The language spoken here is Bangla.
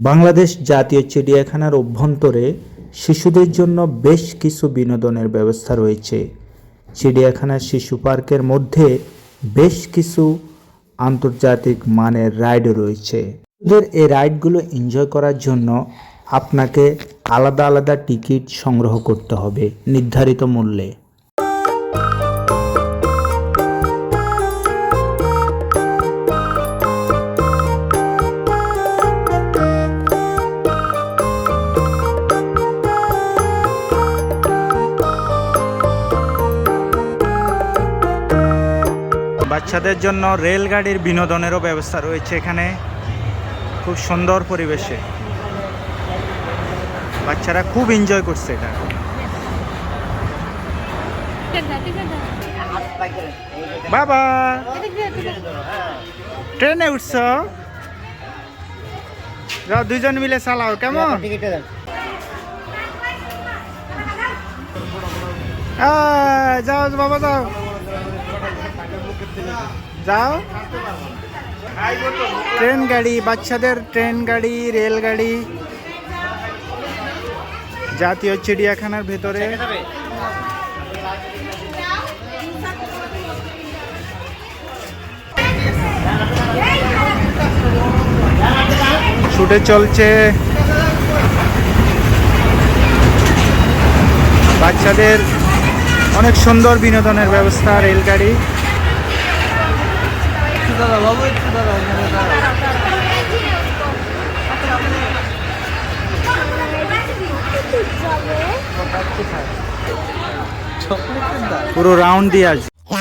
বাংলাদেশ জাতীয় চিড়িয়াখানার অভ্যন্তরে শিশুদের জন্য বেশ কিছু বিনোদনের ব্যবস্থা রয়েছে। চিড়িয়াখানার শিশু পার্কের মধ্যে বেশ কিছু আন্তর্জাতিক মানের রাইডও রয়েছে। শিশুদের এই রাইডগুলো এনজয় করার জন্য আপনাকে আলাদা আলাদা টিকিট সংগ্রহ করতে হবে নির্ধারিত মূল্যে। বাচ্চাদের জন্য রেলগাড়ির বিনোদনেরও ব্যবস্থা রয়েছে এখানে। খুব সুন্দর পরিবেশে। বাচ্চারা খুব এনজয় করছে এটা। বাবা! ট্রেনে উঠছ? যাও দুজন মিলে চালাও, কেমন? যাও, বাবা, যাও। যাও। ট্রেন গাড়ি, বাচ্চাদের ট্রেন গাড়ি, রেলগাড়ি। জাতীয় চিড়িয়াখানার ভেতরে। ছুটে চলছে। বাচ্চাদের অনেক সুন্দর বিনোদনের ব্যবস্থা, রেলগাড়ি। পুরো রাউন্ড দিয়ে আসবে। ও